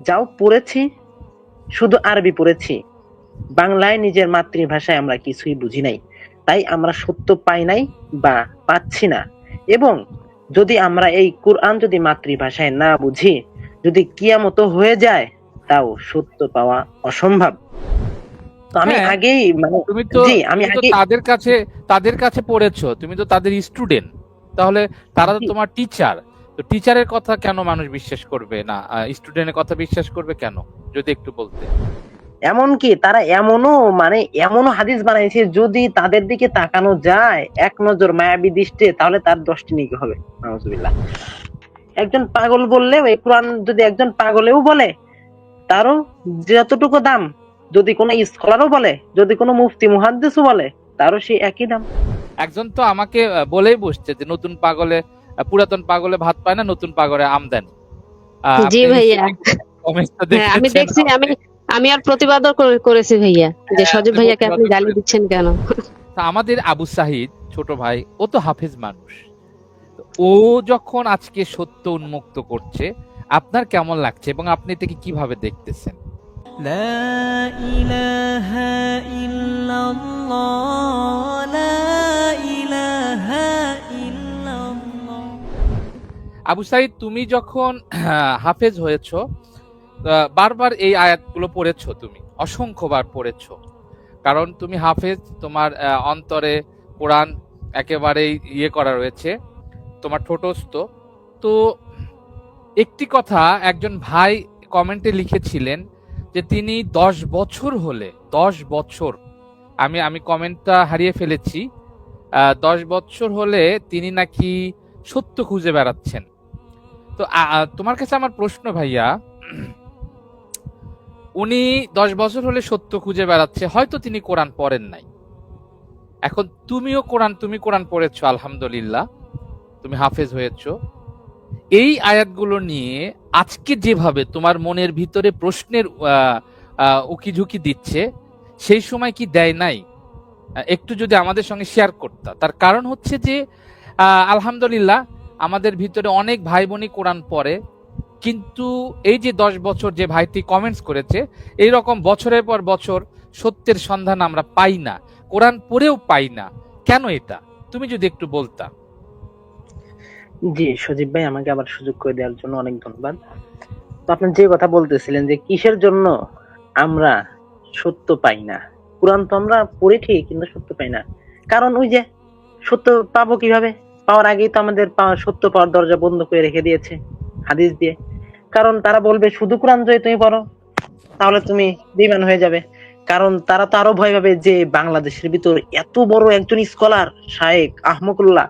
যাও পড়েছি শুধু আরবি পড়েছি। বাংলায় নিজের মাতৃভাষায় আমরা কিছুই বুঝি নাই। তাই আমরা সত্য পাই নাই বা পাচ্ছি না। এবং যদি আমরা এই কোরআন যদি মাতৃভাষায় না বুঝি যদি কিয়ামত হয়ে যায় তাও সত্য পাওয়া অসম্ভব। তো আমি হ্যাঁ, আগেই মানে তুমি তো আমি তাদের কাছে তাদের কাছে পড়েছো তুমি তো তাদের স্টুডেন্ট। তাহলে তারা তো তোমার টিচার তো টিচারের কথা কেন মানুষ বিশ্বাস করবে না? স্টুডেন্টের কথা বিশ্বাস করবে কেন? যদি একটু বলতে। এমনকি তারা এমনও মানে এমনও হাদিস বানাইছে যদি তাদের দিকে তাকানো যায় এক নজর মায়াবী দৃষ্টে তাহলে তার দশটি নিকে হবে। নাউজুবিল্লাহ। একজন পাগল বললেও এই কোরআন যদি একজন পাগলেও বলে তারও যতটুকু দাম যদি কোনো স্কলারও বলে যদি কোনো মুফতি মুহাদ্দিসও বলে তারও সেই একই দাম। একজন তো আমাকে বলেই বসছে যে নতুন পাগলে পুরাতন পাগলে ভাত পায় না নতুন পাগলে আম দেন। জি ভাইয়া। হ্যাঁ, আমি দেখছি আমি আমি আর প্রতিবাদ করেছি ভাইয়া হ্যাঁ, যে সজীব ভাইয়াকে আপনি গালি দিচ্ছেন কেন? আমাদের আবু সাহিদ ছোট ভাই ও তো হাফেজ মানুষ। ও যখন আজকে সত্য উন্মুক্ত করছে আপনার কেমন লাগছে এবং আপনি এটাকে কীভাবে দেখতেছেন? লা ইলাহা ইল্লাল্লাহ লা আবু সাইদ, তুমি যখন হাফেজ হয়েছ বারবার এই আয়াতগুলো পড়েছো তুমি, অসংখ্যবার পড়েছো। কারণ তুমি হাফেজ, তোমার অন্তরে কোরআন একেবারেই ইয়ে করা রয়েছে, তোমার ঠোঁটস্থ। তো একটি কথা একজন ভাই কমেন্টে লিখেছিলেন যে তিনি দশ বছর হলে, দশ বছর, আমি আমি কমেন্টটা হারিয়ে ফেলেছি দশ বছর হলে তিনি নাকি সত্য খুঁজে বেড়াচ্ছেন। তো তোমার কাছে আমার প্রশ্ন ভাইয়া। উনি দশ বছর হলে সত্য খুঁজে বেড়াচ্ছে, হয়তো তিনি কোরআন পড়েন নাই। এখন তুমিও কোরআন, তুমি কোরআন পড়েছ, আলহামদুলিল্লাহ। তুমি হাফেজ হয়েছো। এই আয়াতগুলো নিয়ে আজকে যেভাবে তোমার মনের ভিতরে প্রশ্নের উকি ঝুঁকি দিচ্ছে, সেই সময় কি দেয় নাই? একটু যদি আমাদের সঙ্গে শেয়ার করতা। তার কারণ হচ্ছে যে আলহামদুলিল্লাহ, আমাদের ভিতরে অনেক ভাই বোনই কোরআন পড়ে, কিন্তু এই যে দশ বছর যে ভাইটি কমেন্টস করেছে এই রকম বছরের পর বছর সত্যের সন্ধান আমরা পাই না, কোরআন পড়েও পাই না। কেন এটা? তুমি যদি একটু বলতা। জি, সজীব ভাই, আমাকে আবার সুযোগ করে দেওয়ার জন্য অনেক ধন্যবাদ। তো আপনি যে কথা বলতেছিলেন যে কিসের জন্য আমরা সত্য পাই না, কোরআন তো আমরা পড়ি ঠিক কিন্তু সত্য পাই না। কারণ ওই যে সত্য পাবো কীভাবে? পাওয়ার আগেই তো আমাদের সত্য পাওয়ার দরজা বন্ধ করে রেখে দিয়েছে হাদিস দিয়ে। কারণ তারা বলবে, শুধু কোরআন যদি তুমি পড়ো, তাহলে তুমি বিমান হয়ে যাবে। কারণ তারা তো আরও ভয় পাবে যে, বাংলাদেশের ভিতর এত বড় একজন স্কলার শায়েক আহমকুল্লাহ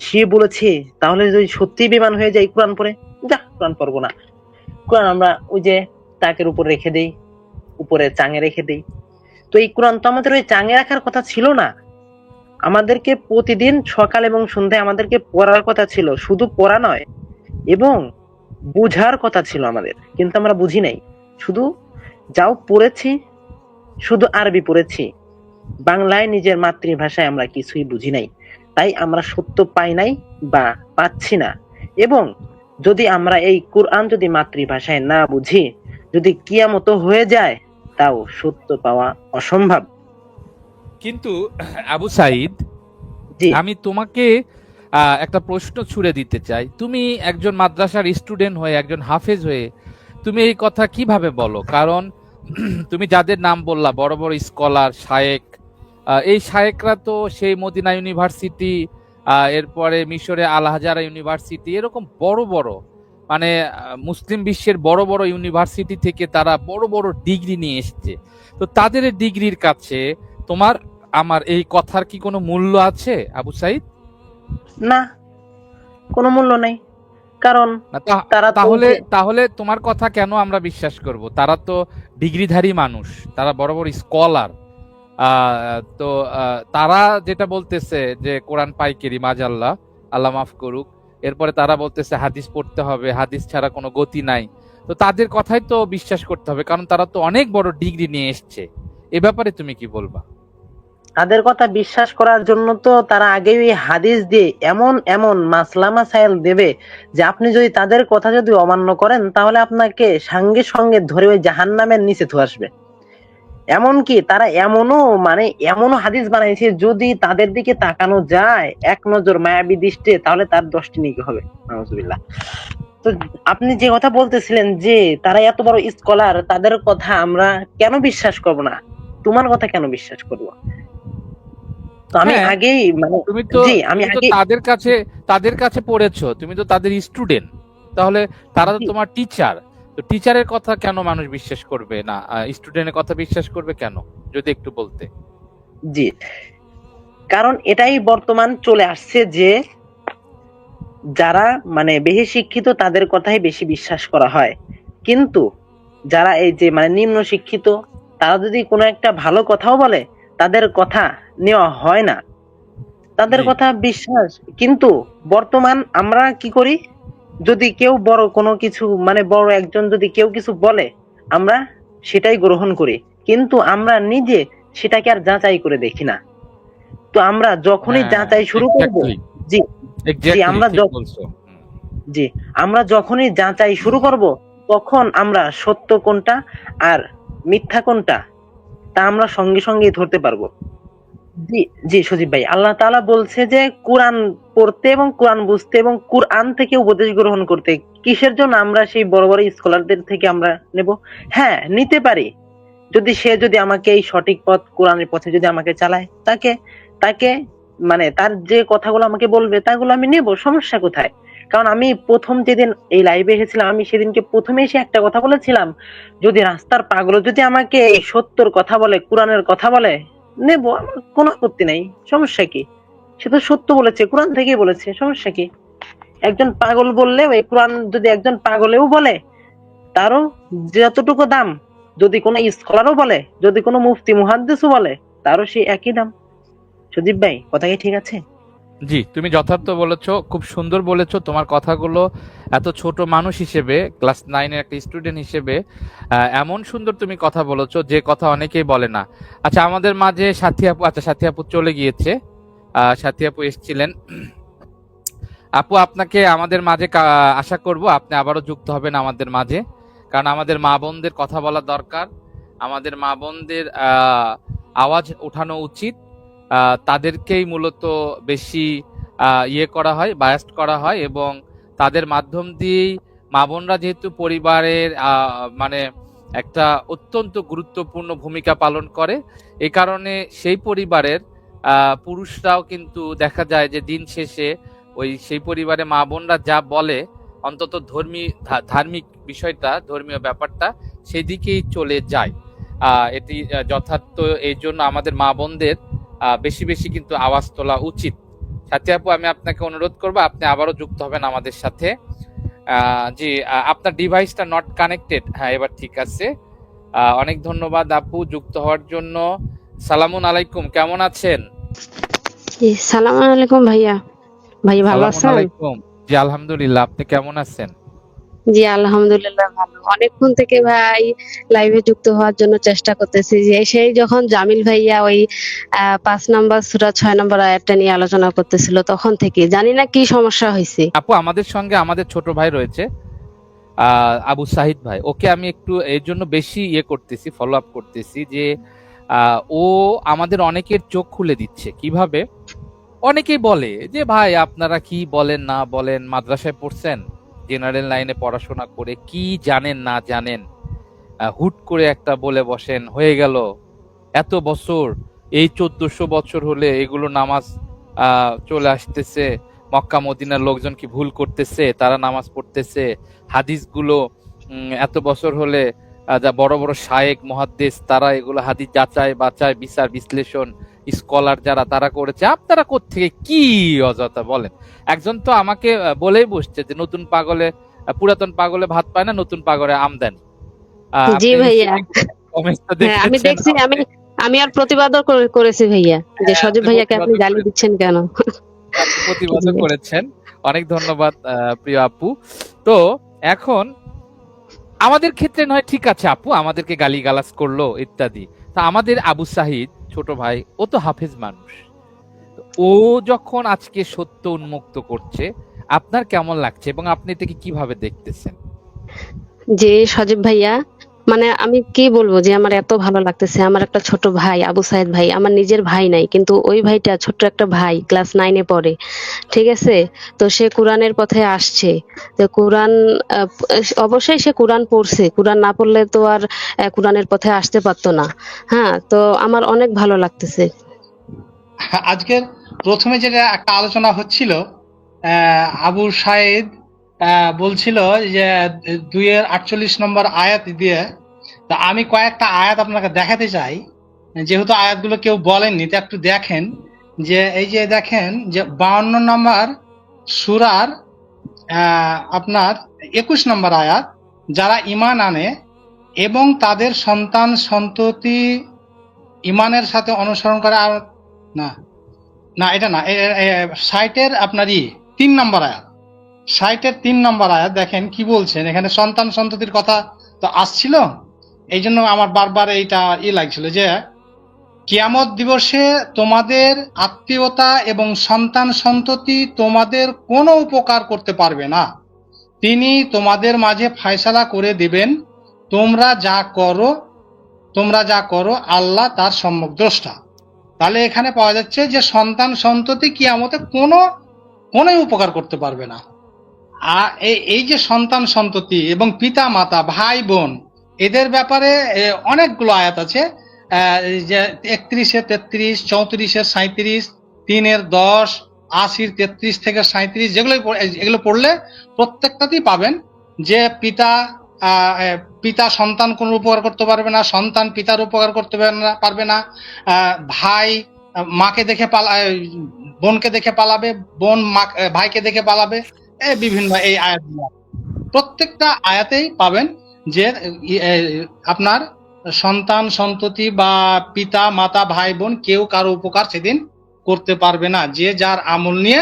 সে বলেছে, তাহলে যদি সত্যি বিমান হয়ে যায় কোরআন পরে যা কোরআন পড়ব না। কোরআন আমরা ওই যে তাকের উপর রেখে দেই, উপরে চাঙে রেখে দেই। তো এই কোরআন তো আমাদের ওই চাঙে রাখার কথা ছিল না। আমাদেরকে প্রতিদিন সকাল এবং সন্ধ্যায় আমাদেরকে পড়ার কথা ছিল, শুধু পড়া নয়, এবং বুঝার কথা ছিল আমাদের, কিন্তু আমরা বুঝি নাই। শুধু যাও পড়েছি, শুধু আরবি পড়েছি। বাংলায় নিজের মাতৃভাষায় আমরা কিছুই বুঝি নাই। তাই আমরা সত্য পাই নাই বা পাচ্ছি না। এবং যদি আমরা এই কোরআন যদি মাতৃভাষায় না বুঝি, যদি কিয়ামত হয়ে যায়, তাও সত্য পাওয়া অসম্ভব। কিন্তু আবু সাইদ জি। আমি তোমাকে একটা প্রশ্ন ছুড়ে দিতে চাই। তুমি একজন মাদ্রাসার স্টুডেন্ট হয়ে একজন হাফেজ হয়ে তুমি এই কথা কীভাবে বলো? কারণ তুমি যাদের নাম বললা বড় বড় স্কলার শায়েক এই শায়েকরা তো সেই মদিনা ইউনিভার্সিটি এরপরে মিশরে আলহাজারা ইউনিভার্সিটি এরকম বড় বড় মানে মুসলিম বিশ্বের বড় বড় ইউনিভার্সিটি থেকে তারা বড় বড় ডিগ্রি নিয়ে এসছে। তো তাদের ডিগ্রির কাছে তোমার আমার এই কথার কি কোনো মূল্য আছে আবু সাইদ? না কোনো মূল্য নেই। কারণ তারা তাহলে তাহলে তোমার কথা কেন আমরা বিশ্বাস করব? তারা তো ডিগ্রিধারী মানুষ তারা বড় বড় স্কলার। তো তারা যেটা বলতেছে যে কোরআন পাইকেরি মাজাল্লাহ আল্লাহ মাফ করুক। এরপরে তারা বলতেছে হাদিস পড়তে হবে হাদিস ছাড়া কোনো গতি নাই। তো তাদের কথাই তো বিশ্বাস করতে হবে কারণ তারা তো অনেক বড় ডিগ্রি নিয়ে এসছে। এ ব্যাপারে তুমি কি বলবা? তাদের কথা বিশ্বাস করার জন্য তো তারা আগেই ওই হাদিস দিয়ে এমন এমন মাসলা মাসাইল দেবে যে আপনি যদি তাদের কথা যদি অমান্য করেন, তাহলে আপনাকে সঙ্গে সঙ্গে ধরে ওই জাহান্নামের নিচে ধুয়ে আসবে। এমনকি তারা এমনও মানে এমনও হাদিস বানাইছে, যদি তাদের দিকে তাকানো যায় এক নজর মায়াবী দৃষ্টে, তাহলে তার দশটি নিকে হবে। নাউজুবিল্লাহ। তো আপনি যে কথা বলতেছিলেন যে তারা এত বড় স্কলার তাদের কথা আমরা কেন বিশ্বাস করব না? তোমার কথা কেন বিশ্বাস করব? আমি হ্যাঁ, আগেই মানে তুমি তো আমি তাদের কাছে তাদের কাছে পড়েছো তুমি তো তাদের স্টুডেন্ট তাহলে তারা তো তোমার টিচার তো টিচারের কথা কেন মানুষ বিশ্বাস করবে না? স্টুডেন্টের কথা বিশ্বাস করবে কেন? যদি একটু বলতে। জি। কারণ এটাই বর্তমান চলে আসছে যে যারা মানে বেশি শিক্ষিত তাদের কথাই বেশি বিশ্বাস করা হয়। কিন্তু যারা এই যে মানে নিম্ন শিক্ষিত তারা যদি কোনো একটা ভালো কথাও বলে তাদের কথা নেওয়া হয় না। তাদের কথা বিশ্বাস। কিন্তু বর্তমান আমরা কি করি? যদি কেউ বড় কোনো কিছু মানে বড় একজন যদি কেউ কিছু বলে আমরা সেটাই গ্রহণ করি। কিন্তু আমরা নিজে সেটাকে আর যাচাই করে দেখি না। তো আমরা যখনই হ্যাঁ, যাচাই শুরু করব exactly, জি আমরা যখন- জি আমরা যখনই যাচাই শুরু করব তখন আমরা সত্য কোনটা আর মিথ্যা কোনটা তা আমরা সঙ্গে সঙ্গেই ধরতে পারব। জি সজীব ভাই। আল্লাহ তাআলা বলছে যে কোরআন পড়তে এবং কোরআন বুঝতে এবং কোরআন থেকে উপদেশ গ্রহণ করতে, কিসের জন্য আমরা সেই বড় বড় স্কলারদের থেকে আমরা নেব? হ্যাঁ নিতে পারি। যদি সে যদি আমাকে এই সঠিক পথ কোরআনের পথে যদি আমাকে চালায়, তাকে তাকে মানে তার যে কথাগুলো আমাকে বলবে, তাগুলো আমি নেব, সমস্যা কোথায়? কারণ আমি প্রথম যেদিন এই লাইভে এসেছিলাম, আমি সেদিনকে প্রথমে এসে একটা কথা বলেছিলাম, যদি রাস্তার পাগল যদি আমাকে এই সত্যর কথা বলে, কোরআনের কথা বলে নেব, আমার কোনো আপত্তি নাই। সমস্যা কি? সে তো সত্য বলেছে, কোরআন থেকেই বলেছে, সমস্যা কি? একজন পাগল বললে, ওই কোরআন যদি একজন পাগলেও বলে, তারও যতটুকু দাম, যদি কোনো স্কলারও বলে, যদি কোনো মুফতি, মুহাদ্দিসও বলে, তারও সেই একই দাম। সুদীপ ভাই, কথা কি ঠিক আছে? জি, তুমি যথার্থ বলেছ, খুব সুন্দর বলেছ, তোমার কথাগুলো এত ছোট মানুষ হিসেবে, ক্লাস নাইনের একটা স্টুডেন্ট হিসেবে এমন সুন্দর তুমি কথা বলেছ, যে কথা অনেকেই বলে না। আচ্ছা আমাদের মাঝে সাথী আপু আচ্ছা সাথী আপু চলে গিয়েছে সাথী আপু এসেছিলেন। আপু, আপনাকে আমাদের মাঝে আশা করব আপনি আবারও যুক্ত হবেন আমাদের মাঝে, কারণ আমাদের মা বোনদের কথা বলা দরকার। আমাদের মা বোনদের আওয়াজ ওঠানো উচিত। তাদেরকেই মূলত বেশি ইয়ে করা হয় বায়াস্ট করা হয় এবং তাদের মাধ্যম দিয়েই মা বোনরা যেহেতু পরিবারের মানে একটা অত্যন্ত গুরুত্বপূর্ণ ভূমিকা পালন করে এই কারণে সেই পরিবারের পুরুষরাও কিন্তু দেখা যায় যে দিন শেষে ওই সেই পরিবারে মা বোনরা যা বলে, অন্তত ধর্মী ধার্মিক বিষয়টা, ধর্মীয় ব্যাপারটা সেদিকেই চলে যায়। এটি যথার্থ এই জন্য আমাদের মা বোনদের বেশি বেশি কিন্তু আওয়াজ তোলা উচিত। সাথী আপু আমি আপনাকে অনুরোধ করব আপনি আবারও যুক্ত হবেন আমাদের সাথে। জি আপনার ডিভাইসটা নট কানেক্টেড হ্যাঁ এবার ঠিক আছে। অনেক ধন্যবাদ আপু যুক্ত হওয়ার জন্য। সালামুন আলাইকুম কেমন আছেন? জি, সালাম আলাইকুম ভাইয়া। ভাই ভালো আছেন? আলাইকুম। জি আলহামদুলিল্লাহ আপনি কেমন আছেন? জি, আলহামদুলিল্লাহ ভালো। অনেকক্ষণ থেকে ভাই লাইভে যুক্ত হওয়ার জন্য চেষ্টা করতেছি যে, সেই যখন জামিল ভাইয়া ওই পাঁচ নাম্বার সুরা ছয় নাম্বার আয়াতটা নিয়ে আলোচনা করতেছিল তখন থেকে। জানি না কি সমস্যা হয়েছে। আপু, আমাদের সঙ্গে আমাদের ছোট ভাই রয়েছে আবু সাহিদ ভাই। ওকে আমি একটু এর জন্য বেশি ইয়ে করতেছি ফলো আপ করতেছি যে ও আমাদের অনেকের চোখ খুলে দিচ্ছে। কীভাবে? অনেকেই বলে যে, ভাই, আপনারা কি বলেন, না বলেন, মাদ্রাসায় পড়ছেন? জেনারেল লাইনে পড়াশোনা করে কি জানেন না জানেন হুট করে একটা বলে বসেন, হয়ে গেল। এত বছর, এই চোদ্দশো বছর হলে এগুলো নামাজ চলে আসতেছে, মক্কা মদিনার লোকজন কি ভুল করতেছে, তারা নামাজ পড়তেছে। হাদিসগুলো এত বছর হলে যা বড় বড় শায়েক, মহাদ্দেশ, তারা এগুলো হাদিস যাচাই বাচাই বিচার, বিশ্লেষণ স্কলার যারা তারা করেছে। আপনারা কোত্থেকে কি অযথা বলেন? একজন তো আমাকে বলেই বসছে যে নতুন পাগলে পুরাতন পাগলে ভাত পায় না নতুন পাগলে আমদানি জি ভাইয়া। হ্যাঁ আমি দেখছি আমি আমি আর প্রতিবাদও করেছি ভাইয়া। যে হ্যাঁ, সজীব ভাইয়াকে আপনি গালি। দিচ্ছেন কেন? জি। করেছেন। অনেক ধন্যবাদ প্রিয় আপু। তো এখন আমাদের ক্ষেত্রে নয় ঠিক আছে আপু আমাদেরকে গালিগালাজ করল ইত্যাদি। তা আমাদের আবু সাহিদ ছোট ভাই, ও তো হাফেজ মানুষ। ও যখন আজকে সত্য উন্মুক্ত করছে, আপনার কেমন লাগছে এবং আপনি এটাকে কীভাবে দেখতেছেন? যে সজীব ভাইয়া মানে আমি কি বলব যে আমার এত ভালো লাগতেছে। আমার একটা ছোট ভাই আবু সাইদ ভাই আমার নিজের ভাই নাই কিন্তু ওই ভাইটা ছোট্ট একটা ভাই ক্লাস নাইনে পড়ে। ঠিক আছে? তো সে কোরআনের পথে আসছে। তো কোরআন অবশ্যই সে কোরআন পড়ছে। কোরআন না পড়লে তো আর কোরআনের পথে আসতে পারতো না। হ্যাঁ তো আমার অনেক ভালো লাগতেছে। আজকের প্রথমে যেটা একটা আলোচনা হচ্ছিল আবু আহ, বলছিল যে, দুইয়ের আটচল্লিশ নম্বর আয়াত দিয়ে, তা আমি কয়েকটা আয়াত আপনাকে দেখাতে চাই। যেহেতু আয়াতগুলো কেউ বলেননি, তো একটু দেখেন। যে, এই যে দেখেন, যে বাউন্ন নম্বর সুরার আপনার একুশ নম্বর আয়াত, যারা ইমান আনে এবং তাদের সন্তান সন্ততি ইমানের সাথে অনুসরণ করে, আর না না, এটা না সাইটের আপনার ই, তিন নম্বর আয়াত। সাইটের তিন নম্বর আয়াত, দেখেন কি বলছেন? এখানে সন্তান সন্ততির কথা তো আসছিল। এই জন্য আমার বারবার এইটা ই লাগছিল যে, কিয়ামত দিবসে তোমাদের আত্মীয়তা এবং সন্তান সন্ততি তোমাদের কোনো উপকার করতে পারবে না। তিনি তোমাদের মাঝে ফায়সালা করে দিবেন। তোমরা যা করো, তোমরা যা করো, আল্লাহ তার সম্যক দ্রষ্টা। তাহলে এখানে পাওয়া যাচ্ছে যে সন্তান সন্ততি কিয়ামতে কোনো কোনো উপকার করতে পারবে না। আর এই- যে সন্তান সন্ততি এবং পিতা, মাতা, ভাই, বোন, এদের ব্যাপারে অনেকগুলো আয়াত আছে। যে একত্রিশে তেত্রিশ, চৌত্রিশে সাঁত্রিশ তিনের দশ, আশির তেত্রিশ থেকে সাঁত্রিশ যেগুলো এগুলো পড়লে প্রত্যেকটাতেই পাবেন যে পিতা পিতা সন্তান কোনো উপকার করতে পারবে না, সন্তান পিতার উপকার করতে পারবে না ভাই, মাকে দেখে পালা বোনকে দেখে পালাবে, বোন মা ভাইকে দেখে পালাবে। বিভিন্ন এই আয়াতগুলো প্রত্যেকটা আয়াতেই পাবেন যে আপনার সন্তান, সন্ততি বা পিতা, মাতা, ভাই, বোন কেউ কারও উপকার সেদিন করতে পারবে না। যে যার আমল নিয়ে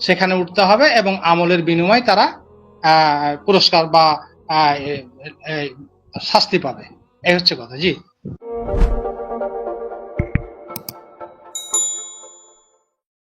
সেখানে উঠতে হবে এবং আমলের বিনিময়ে তারা পুরস্কার বা শাস্তি পাবে। এই হচ্ছে কথা, জি।